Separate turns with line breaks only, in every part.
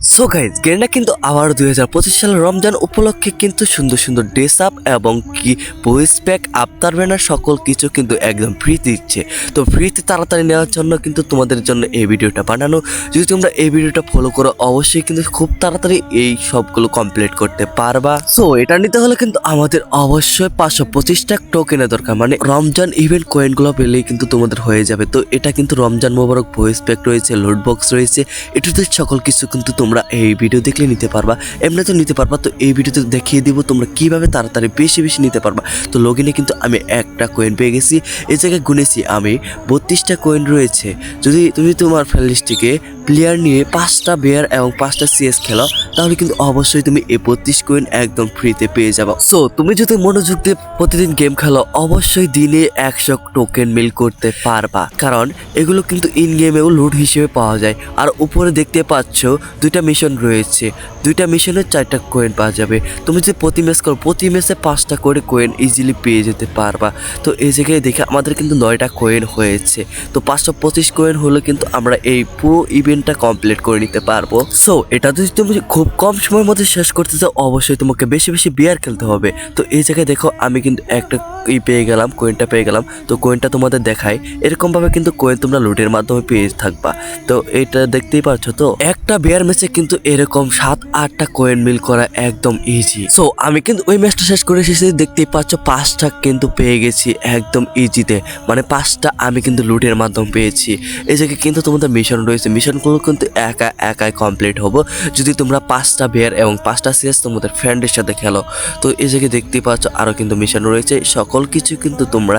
So guys Garena কিন্তু আবার দুই হাজার পঁচিশ সালের রমজান উপলক্ষে কিন্তু সুন্দর সুন্দর ড্রেস আপ এবং কি বয়েস প্যাক আফতার ব্যানার সকল কিছু কিন্তু একদম ফ্রি দিচ্ছে। তো ফ্রিতে তাড়াতাড়ি নেওয়ার জন্য কিন্তু তোমাদের জন্য এই ভিডিওটা বানানো। যদি তোমরা এই ভিডিওটা ফলো করো, অবশ্যই কিন্তু খুব তাড়াতাড়ি এই সবগুলো কমপ্লিট করতে পারবা। সো এটা নিতে হলে কিন্তু আমাদের অবশ্যই পাঁচশো পঁচিশটা টোকেনের দরকার। মানে রমজান ইভেন্ট কয়েনগুলো পেলেই কিন্তু তোমাদের হয়ে যাবে। তো এটা কিন্তু রমজান মোবারক ভয়েস প্যাক রয়েছে লোড বক্স রয়েছে। এটাতে সকল কিছু কিন্তু তোমরা এই ভিডিও দেখলে নিতে পারবা। এমনি তো নিতে পারবা, তো এই ভিডিওতে দেখিয়ে দিব তোমরা কীভাবে তাড়াতাড়ি বেশি বেশি নিতে পারবা। তো লগিনে কিন্তু আমি একটা কয়েন পেয়ে গেছি, এই জায়গায় গুনেছি আমি, বত্রিশটা কয়েন রয়েছে। যদি তুমি তোমার ফ্যালিস্টিকে প্লেয়ার নিয়ে পাঁচটা বেয়ার এবং পাঁচটা সিএস খেলো, তাহলে কিন্তু অবশ্যই তুমি এই বত্রিশ কয়েন একদম ফ্রিতে পেয়ে যাব। সো তুমি যদি মনোযোগ দিয়ে প্রতিদিন গেম খেলো, অবশ্যই দিনে একশো টোকেন মিল করতে পারবা। কারণ এগুলো কিন্তু ইন গেমেও লুট হিসেবে পাওয়া যায়। আর উপরে দেখতে পাচ্ছ, দুইটা মিশন রয়েছে। দুইটা মিশনের চারটা কয়েন পাওয়া যাবে। তুমি যদি প্রতি ম্যাচ করো, প্রতি ম্যাচে পাঁচটা করে কয়েন ইজিলি পেয়ে যেতে পারবা। তো এই জায়গায় দেখে আমাদের কিন্তু নয়টা কয়েন হয়েছে। তো পাঁচশো পঁচিশ কয়েন হলে কিন্তু আমরা এই পুরো ইভেন্টটা কমপ্লিট করে নিতে পারব। সো এটা যদি তুমি খুব কম সময়ের মধ্যে শেষ করতে চাও, অবশ্যই তোমাকে বেশি বেশি বিয়ার খেলতে হবে। তো এই জায়গায় দেখো, আমি কিন্তু একটা ই পেয়ে গেলাম কোয়েনটা পেয়ে গেলাম। তো কোয়েনটা তোমাদের দেখাই। এরকম ভাবে কিন্তু কোয়েন তোমরা লুটের মাধ্যমে পেয়ে থাকবা। তো এটা দেখতেই পারছ তো? একটা বিয়ার ম্যাচে কিন্তু এরকম সাত, আটটা কোয়েন মিল করা একদম ইজি সো আমি কিন্তু ওই ম্যাচটা শেষ করে এসেছি, দেখতেই পাচ্ছ পাঁচটা কিন্তু পেয়ে গেছি একদম ইজিতে মানে পাঁচটা আমি কিন্তু লুটের মাধ্যমে পেয়েছি। এই জায়গায় কিন্তু তোমাদের মিশন রয়েছে। মিশনগুলো কিন্তু একা, একাই কমপ্লিট হব। যদি তোমরা পাঁচটা বেয়ার এবং পাঁচটা সিরিয়াস তোমাদের ফ্রেন্ডের সাথে খেলো, তো এই জায়গায় দেখতেই পাচ্ছ আরও কিন্তু মিশন রয়েছে। সকল কিছু কিন্তু তোমরা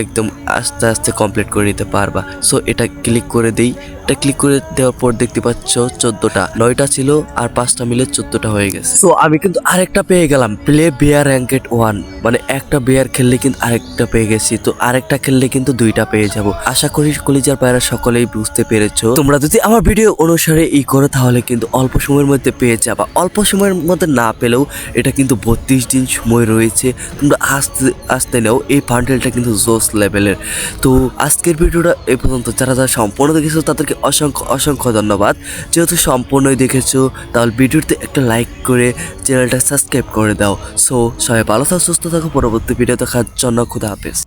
একদম আস্তে আস্তে কমপ্লিট করে নিতে পারবা। সো এটা ক্লিক করে দিই। এটা ক্লিক করে দেওয়ার পর দেখতে পাচ্ছ চোদ্দোটা, নয়টা ছিল আর পাঁচটা মিলে চোদ্দোটা হয়ে গেছে। সো আমি কিন্তু আরেকটা পেয়ে গেলাম। প্লে বেয়ার র্যাঙ্কেট ওয়ান মানে একটা বেয়ার খেললে কিন্তু আরেকটা পেয়ে গেছি। তো আরেকটা খেললে কিন্তু দুইটা পেয়ে যাব। আশা করি কলিজার পায়রা সকলেই বুঝতে পেরেছ। তোমরা যদি আমার ভিডিও অনুসারে ই করো, তাহলে কিন্তু অল্প সময়ের মধ্যে পেয়ে যাবা। অল্প সময়ের মধ্যে না পেলেও এটা কিন্তু বত্রিশ দিন সময় রয়েছে। তোমরা আসতে আসতে নাও, এই বান্ডেলটা কিন্তু জোস লেভেলের তো আজকের ভিডিওটা এই পর্যন্ত। যারা যারা সম্পূর্ণ দেখেছ, তাদেরকে অসংখ্য অসংখ্য ধন্যবাদ। যেহেতু সম্পূর্ণই দেখেছ, তাহলে ভিডিওতে একটা লাইক করে চ্যানেলটা সাবস্ক্রাইব করে দাও। সো সবাই ভালো থাকো, সুস্থ থাকো। পরবর্তী ভিডিও দেখার জন্য খুদা হাফেজ।